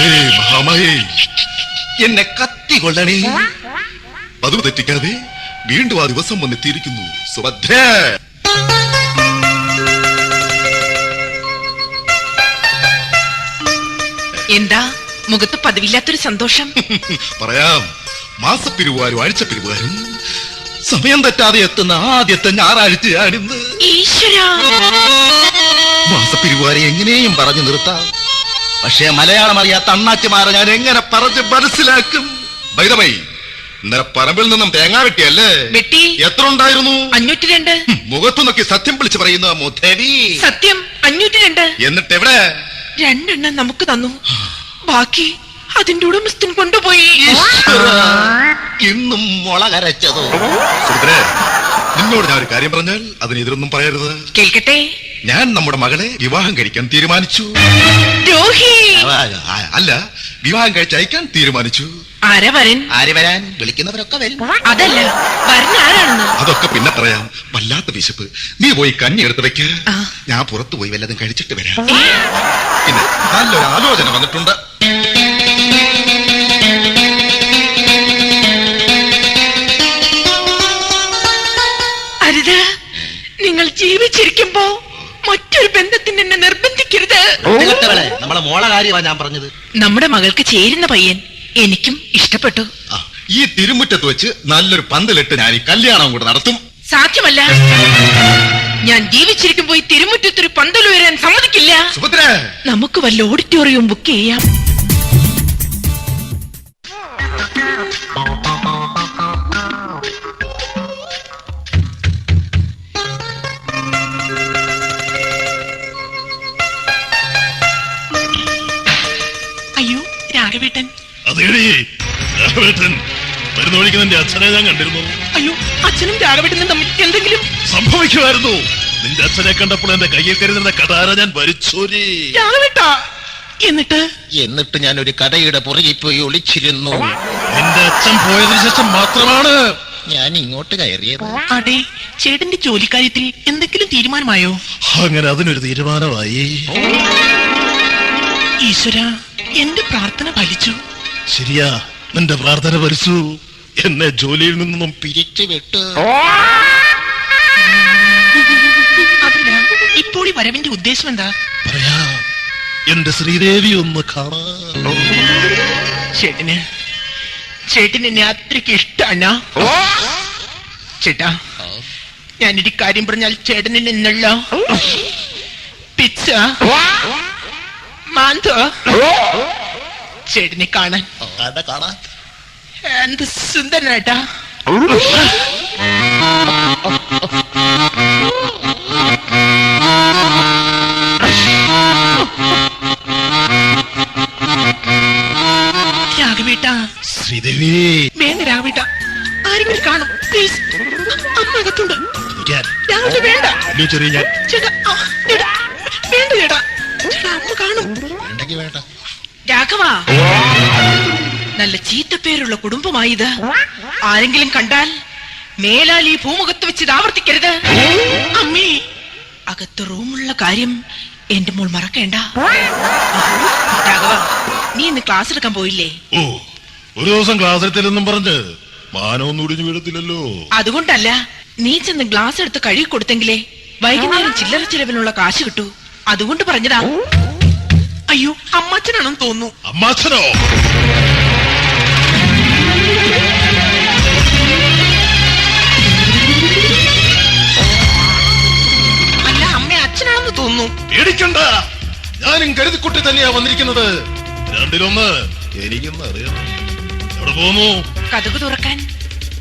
അമ്മേ മഹാമായേ എന്നെ കത്തി കൊള്ളണേ പതിവ് തെറ്റിക്കാതെ വീണ്ടും ആ ദിവസം വന്നെത്തിയിരിക്കുന്നു. സുഭദ്ര! എന്താ? മുഖത്ത് പതിവില്ലാത്തൊരു സന്തോഷം. പറയാം. മാസപ്പിരിവുകാരും ആഴ്ചപ്പിരിവുകാരും സമയം തെറ്റാതെ എത്തുന്ന ആദ്യത്തെ ഞായറാഴ്ചയാണിന്ന്. ഈശ്വര. മാസപ്പിരിവുകാരെ എങ്ങനെയും പറഞ്ഞു നിർത്താം. പക്ഷേ മലയാളം അറിയാത്ത അണ്ണാച്ചിമാരെ ഞാൻ എങ്ങനെ പറഞ്ഞ് മനസ്സിലാക്കും? വൈദമൈ ഇന്നലെ പറമ്പിൽ നിന്നും തേങ്ങ വെട്ടിയല്ലേ? വെട്ടി. എത്ര ഉണ്ടായിരുന്നു? അഞ്ഞൂറ്റി രണ്ട് മുഖത്തു നോക്കി സത്യം വിളിച്ച് പറയുന്ന മുദേവി സത്യം അഞ്ഞൂറ്റി രണ്ട് എന്നിട്ട് എവിടെ? രണ്ടെണ്ണം നമുക്ക് തന്നു. ബാക്കി അതിന്റെ ഉടമസ്ഥൻ കൊണ്ടുപോയി. ഇന്നും മുള കരച്ചതോ? നിന്നോട് ഞാൻ ഒരു കാര്യം പറഞ്ഞാൽ അതിനെതിരൊന്നും പറയരുത്. കേൾക്കട്ടെ? ഞാൻ നമ്മുടെ മകളെ വിവാഹം കഴിക്കാൻ തീരുമാനിച്ചു. അല്ല വിവാഹം കഴിച്ച് അയക്കാൻ തീരുമാനിച്ചു. ആരാ വരൻ? വിളിക്കുന്നവരൊക്കെ വരും. അതല്ല അതൊക്കെ പിന്നെ പറയാം. വല്ലാത്ത വിശപ്പ്. നീ പോയി കഞ്ഞി എടുത്ത് വെക്ക്. ഞാൻ പുറത്തു പോയി വല്ലതും കഴിച്ചിട്ട് വരാം. പിന്നെ നല്ലൊരു ആലോചന വന്നിട്ടുണ്ട്. അരുത് നിങ്ങൾ ജീവിച്ചിരിക്കുമ്പോ ബന്ധത്തിന് എന്നെ നിർബന്ധിക്കരുത്. നമ്മളെ മോളെ കാര്യമാണ് ഞാൻ പറഞ്ഞത്. നമ്മുടെ മകൾക്ക് ചേരുന്ന പയ്യൻ എനിക്കും ഇഷ്ടപ്പെട്ടു. ആ, ഈ തിരുമുറ്റത്ത് വെച്ച് നല്ലൊരു പന്തലിട്ട് ഞാൻ ഈ കല്യാണം കൂടെ നടത്തും. സാധ്യമല്ല. ഞാൻ ജീവിച്ചിരിക്കുമ്പോ ഈ തിരുമുറ്റത്തൊരു പന്തൽ ഉയരാൻ സമ്മതിക്കില്ല. സുഭദ്ര. നമുക്ക് വല്ല ഓഡിറ്റോറിയം ബുക്ക് ചെയ്യാം. രാഘവേട്ടൻ? അതേടി രാഘവേട്ടൻ. വരുന്ന വഴിക്ക് നിന്റെ അച്ഛനെ ഞാൻ കണ്ടിരുന്നു. അയ്യോ അച്ഛനും രാഘവേട്ടനും തമ്മിൽ എന്തെങ്കിലും? സംഭവിക്കുമായിരുന്നു. നിന്റെ അച്ഛനെ കണ്ടപ്പോൾ എന്റെ കയ്യിൽ കരുതുന്ന കടാര ഞാൻ വലിച്ചോരി രാഘവേട്ട എന്നിട്ട്? എന്നിട്ട് ഞാൻ ഒരു കടയുടെ പുറകിൽ പോയി ഒളിച്ചിരുന്നു. എന്റെ അച്ഛൻ പോയതിനു ശേഷം മാത്രമാണ് ഞാൻ ഇങ്ങോട്ട് കയറിയത്. അതെ ചേട്ടന്റെ ജോലിക്കാര്യത്തിൽ എന്തെങ്കിലും തീരുമാനമായോ? അങ്ങനെ അതിനൊരു തീരുമാനമായി. ഈശ്വര എന്റെ പ്രാർത്ഥന ഫലിച്ചു. ശരിയാ നിന്റെ പ്രാർത്ഥന ഫലിച്ചു. എന്നെ ജോലിയിൽ നിന്നും പിരിച്ചു വിട്ടു. അതല്ല ഇപ്പോൾ ഈ വരവിന്റെ ഉദ്ദേശം എന്താ? പറയാം. എന്റെ ശ്രീദേവി ഒന്ന് കാണാ. ചേട്ടന് ചേട്ടന് എന്നെ അത്രയ്ക്ക് ഇഷ്ടാണ്. ചേട്ടാ ഞാനൊരു കാര്യം പറഞ്ഞാൽ ചേട്ടൻ നിന്നുള്ള പിച്ച മാന്തോ? ചേട്ടനെ കാണാൻ. കട കാണാൻ. എന്ത് സുന്ദരനാട്ടാ രാഘവേട്ട. ശ്രീദേവി. വേണ്ട രാഘവേട്ട. ആരെങ്കിലും കാണും പ്ലീസ് അമ്മ അകത്തുണ്ട്. ഞാൻ. രാഘവേട്ട വേണ്ട. നീ ചെറിയ ചേട്ടാ രാഘവ. നല്ല ചീത്തപ്പേരുള്ള കുടുംബമായി ഇത് ആരെങ്കിലും കണ്ടാൽ മേലാൽ ഈ ഭൂമുഖത്ത് വെച്ച് ഇത് ആവർത്തിക്കരുത്. അമ്മേ അകത്ത് റൂമുള്ള കാര്യം എന്റെ മോൾ മറക്കേണ്ട. രാഘവ നീ ഇന്ന് ക്ലാസ് എടുക്കാൻ പോയില്ലേ? ഓ ഒരു ദിവസം ക്ലാസ് എടുത്തില്ലെന്നും പറഞ്ഞ് മാനവൊന്നും ഒടിഞ്ഞു വീഴത്തില്ലല്ലോ. അതുകൊണ്ടല്ല നീ ചെന്ന് ഗ്ലാസ് എടുത്ത് കഴുകി കൊടുത്തെങ്കിലേ വൈകുന്നേരം ചില്ലറ ചിലവിനുള്ള കാശ് കിട്ടൂ. അതുകൊണ്ട് പറഞ്ഞതാ. അയ്യോ അമ്മച്ചനാണെന്ന് തോന്നുന്നു. അമ്മാച്ചനോ? അല്ല അമ്മ അച്ഛനാണെന്ന് തോന്നുന്നു. പേടിക്കണ്ട. ഞാനും കരുതിക്കുട്ടി തന്നെയാ വന്നിരിക്കുന്നത്. രണ്ടിലൊന്ന് എനിക്കൊന്ന് അറിയാം. എവിടെ പോന്നു? കഥക് തുറക്കാൻ.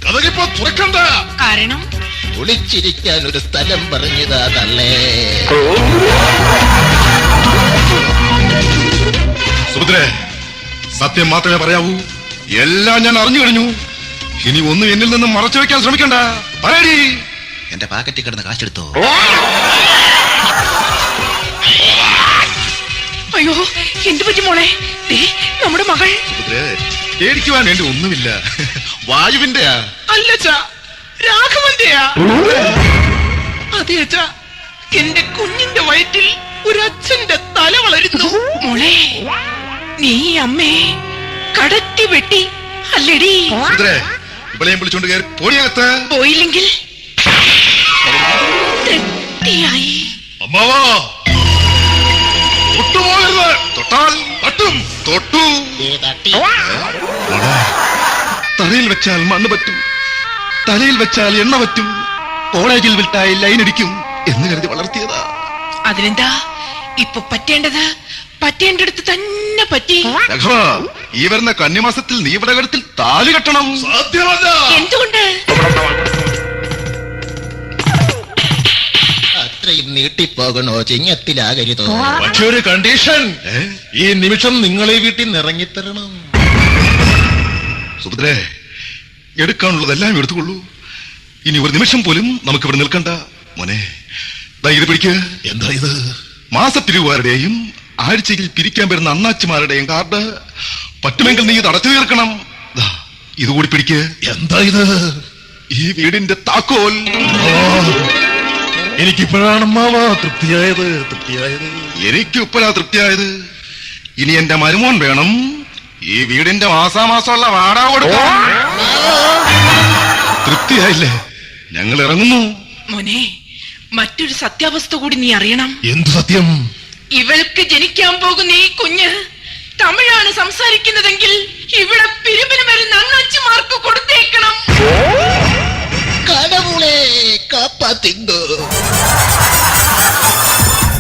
കഥകിപ്പോ തുറക്കണ്ട. കാരണം? ഒളിച്ചിരിക്കാൻ ഒരു സ്ഥലം പറഞ്ഞതാ തള്ളേ സുഭദ്ര സത്യം മാത്രമേ പറയാവൂ. എല്ലാം ഞാൻ അറിഞ്ഞു കഴിഞ്ഞു. ഇനി ഒന്നും എന്നിൽ നിന്നും മറച്ചു വെക്കാൻ ശ്രമിക്കണ്ട. പറയടി. എന്റെ പാക്കറ്റിൽ കിടന്ന് കാശെടുത്തോ? അയ്യോ എന്തു പറ്റി മോളെ? നമ്മുടെ മകൾ. പേടിക്കുവാൻ വേണ്ടി ഒന്നുമില്ല. വായുവിന്റെയാ. അല്ല രാഘവന്റെയാ. അതെ അച്ഛാ എന്റെ കുഞ്ഞിന്റെ വയറ്റിൽ ഒരു അച്ഛന്റെ തല വളരുന്നു. മോളെ നീ അമ്മേ കടത്തി വെട്ടി. അല്ലടി. സുഭദ്രേ ഇവളെയും വിളിച്ചോണ്ട് കയറി പോടിയകത്ത് പോയില്ലെങ്കിൽ തെറ്റിയായി. അമ്മാവാ. തൊട്ടുപോകരുത്. തൊട്ടാൽ തട്ടും. തൊട്ടു. തട്ടി. തറയിൽ വെച്ചാൽ മണ്ണ് പറ്റും. തലയിൽ വെച്ചാൽ എണ്ണ പറ്റും. കോളേജിൽ വിട്ടായി ലൈൻ അടിക്കും എന്ന് കരുതി വളർത്തിയതാ. അതിനെന്താ? ഇപ്പൊ പറ്റേണ്ടത്? പറ്റേണ്ടടുത്ത് തന്നെ പറ്റി. ഈ വരുന്ന കന്യമാസത്തിൽ നീ ഇവിടെ കഴുത്തിൽ താലി കെട്ടണം. സാധ്യമല്ല. എന്തുകൊണ്ട്? അത്രയും നീട്ടിപ്പോകണോ? ചിങ്ങത്തിലാകരുതോ? പക്ഷെ ഒരു കണ്ടീഷൻ. ഈ നിമിഷം നിങ്ങളെ ഈ വീട്ടിൽ നിന്ന് ഇറങ്ങിത്തരണം. സുഭദ്രേ എടുക്കാനുള്ളതെല്ലാം എടുത്തുകൊള്ളൂ. ഇനി ഒരു നിമിഷം പോലും നമുക്ക് ഇവിടെ നിൽക്കണ്ട. മോനെ ദാ ഇത് പിടിക്കുക എന്താ ഇത്? മാസപ്പിരിവുകാരുടെയും ആഴ്ചയിൽ പിരിക്കാൻ വരുന്ന അണ്ണാച്ചിമാരുടെയും കാർഡ് പറ്റുമെങ്കിൽ നീ ഇത് അടച്ചു തീർക്കണം. ദാ, ഇതുകൂടി പിടിക്ക്. എന്താ ഇത്? ഈ വീടിന്റെ താക്കോൽ. എനിക്കിപ്പോഴാണ് അമ്മാവാ തൃപ്തിയായത് തൃപ്തിയായത്. എനിക്ക് ഇപ്പോഴാ തൃപ്തിയായത്. ഇനി എന്റെ മരുമോൻ വേണം. ഈ വീടിന്റെ മാസാമാസമുള്ള വാടക കൊടുക്കാം തൃപ്തിയായില്ലേ? ഞങ്ങൾ ഇറങ്ങുന്നു. മോനെ മറ്റൊരു സത്യാവസ്ഥ കൂടി നീ അറിയണം. എന്തു സത്യം? ഇവൾക്ക് ജനിക്കാൻ പോകുന്ന ഈ കുഞ്ഞ് തമിഴാണ് സംസാരിക്കുന്നതെങ്കിൽ ഇവിടെ